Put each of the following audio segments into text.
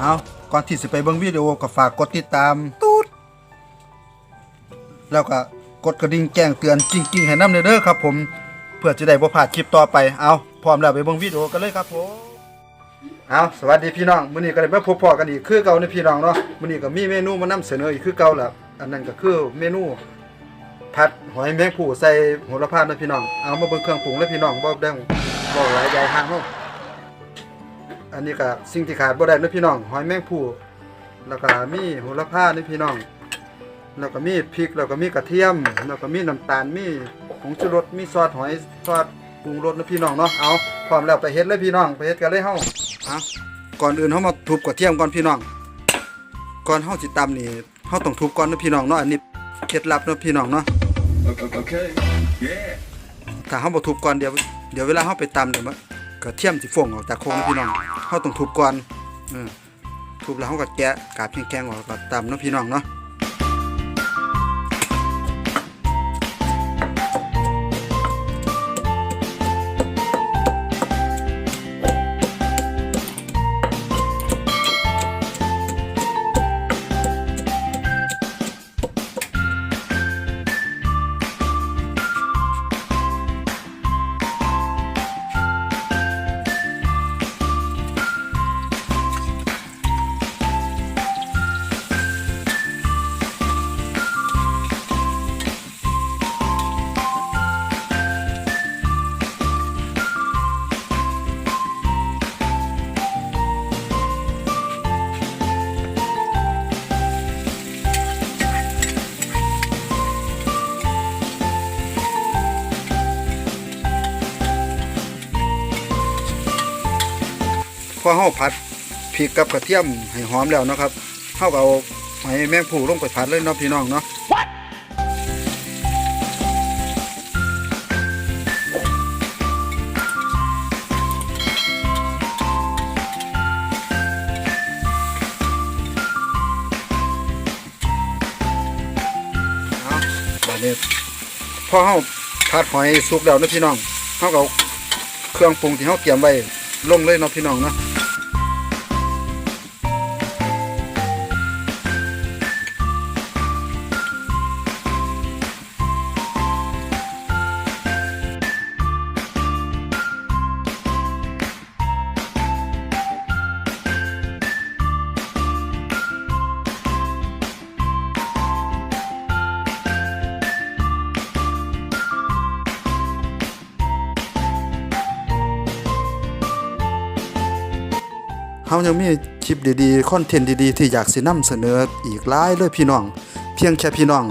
เอาก่อนที่สิไปเบิ่งวิดีโอก็ฝากกดติดตามตูดแล้วก็กดกระดิ่งแจ้งเตือนจริงๆให้น้ำเด้อครับ ผมเพื่อจะได้บ่พลาดคลิปต่อไปเอาพร้อมแล้วไปเบิ่งวิดีโอกันเลยครับผมเอาสวัสดีพี่น้องมื้อนี้ก็ได้มาพบพอกันอีกคือเก่าในพี่น้องเนาะมื้อนี้ก็มีเมนูมานำเสนออีกคือเก่าแล้วอันนั้นก็คือเมนูผัดหอยแมงผู้ใส่โหระพานะพี่น้องเอามาเบิ่งเครื่องปรุงเลยพี่น้องบ่ดังบ่หลายใหญ่ห่างเนาะ อันนี้ก็สิ่งที่ขาดบ่ได้นะพี่น้อง หอยแมงผู้แล้วก็มีโหระพานี่พี่น้อง แล้วก็มีพริก แล้วก็มีกระเทียม แล้วก็มีน้ำตาล มีผงชูรส มีซอสหอยซอสปรุงรสนะพี่น้องเนาะ เอาพร้อมแล้วไปเฮ็ดเลยพี่น้อง ไปเฮ็ดกันเลยเฮาเอาก่อนอื่นเฮามาทุบกระเทียมก่อนพี่น้อง ก่อนเฮาสิตำนี่เฮาต้องทุบก่อนนะพี่น้องเนาะ อันนี้เคล็ดลับเนาะพี่น้องเนาะ Okay. Yeah. ถ้าเฮาบ่ทุบก่อนเดี๋ยวเดี๋ยวเวลาเฮาไปตำเดี๋ยวมัน กระเทียมสิฟงออกจากโครงนะพี่น้องเขาต้องทุบก่อนอทุบแล้วเขาก็แกะกาบแข็งๆออกก็ตำเนะพี่น้องเนาะ พอเฮาผัดพริกกับกระเทียมให้หอมแล้วนะครับเฮาก็เอาหอยแมงผู้ลงไปผัดเลยเนาะพี่น้องเนาะเอาบาดนี้พอเฮาผัดหอยสุกแล้วนะพี่น้องเฮาก็เอาเครื่องปรุงที่เฮาเตรียมไว้ลงเลยเนาะพี่น้องเนาะ เฮายังมีคลิปดีๆคอนเทนต์ดีๆ ที่อยากสินำเสนออีกหลายเลยพี่น้อง เพียงแค่พี่น้อง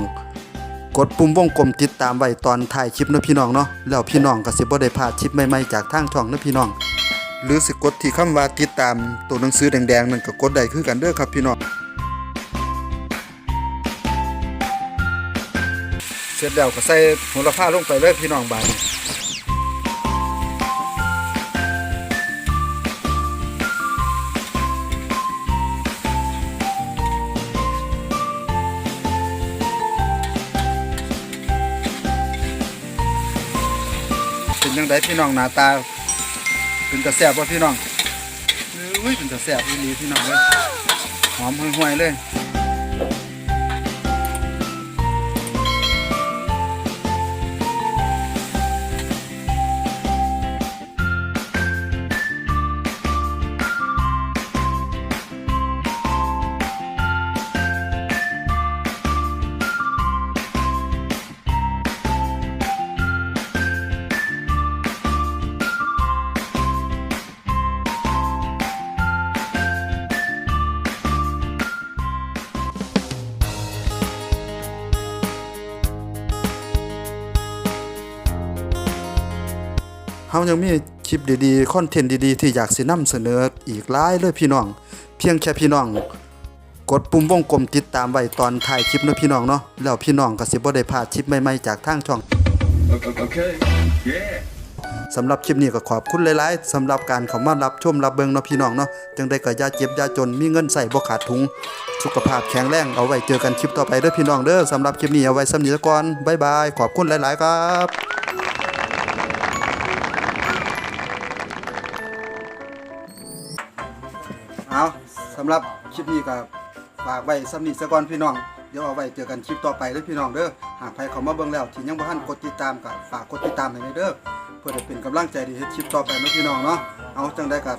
กดปุ่มวงกลมติดตามไว้ตอนถ่ายคลิปนะพี่น้องเนาะแล้วพี่น้องก็สิบ่ได้พลาดคลิปใหม่ๆจากทางช่องนะพี่น้อง หรือสิกดที่คำว่าติดตามตัวหนังสือแดงๆนั่นก็กดได้คือกันเด้อครับพี่น้องเสร็จแล้วก็ใส่โหระพาลงไปเลยพี่น้องบาดนี้ เป็นยังไงพี่น้องหน้าตา เป็นตะแซบป่ะพี่น้องเอ้ยเป็นตะแซบดีดีพี่น้องเลยหอมห่วยๆเลย เฮายังมีคลิปดีๆคอนเทนต์ดีๆ ที่อยากสินำเสนออีกหลายเลยพี่น้อง เพียงแค่พี่น้อง กดปุ่มวงกลมติดตามไว้ตอนถ่ายคลิปเนาะพี่น้องเนาะแล้วพี่น้องก็สิบ่ได้พลาดคลิปใหม่ๆจากทางช่อง Okay. Yeah. สำหรับคลิปนี้ก็ขอบคุณหลายๆสำหรับการเข้ามารับชมรับเบิ่งเนาะพี่น้องเนาะจังได้ก็อย่าเจ็บอย่าจนมีเงินใส่บ่ขาดถุง สุขภาพแข็งแรงเอาไว้เจอกันคลิปต่อไปเด้อพี่น้องเด้อสำหรับคลิปนี้เอาไว้สำนี้ก่อนบ๊ายบาย ขอบคุณหลาย ๆ ครับ เอาสำหรับคลิปนี้ก็ฝากไว้สำนีสะก่อนพี่น้อง เดี๋ยวเอาไว้เจอกันคลิปต่อไปเด้อพี่น้องเด้อ หากใครเข้ามาเบิ่งแล้วที่ยังบ่ทันกดติดตามก็ฝากกดติดตามให้หน่อยเด้อ เพื่อจะเป็นกำลังใจที่เฮ็ดคลิปต่อไปเนาะพี่น้องเนาะ เอาจังได้กับ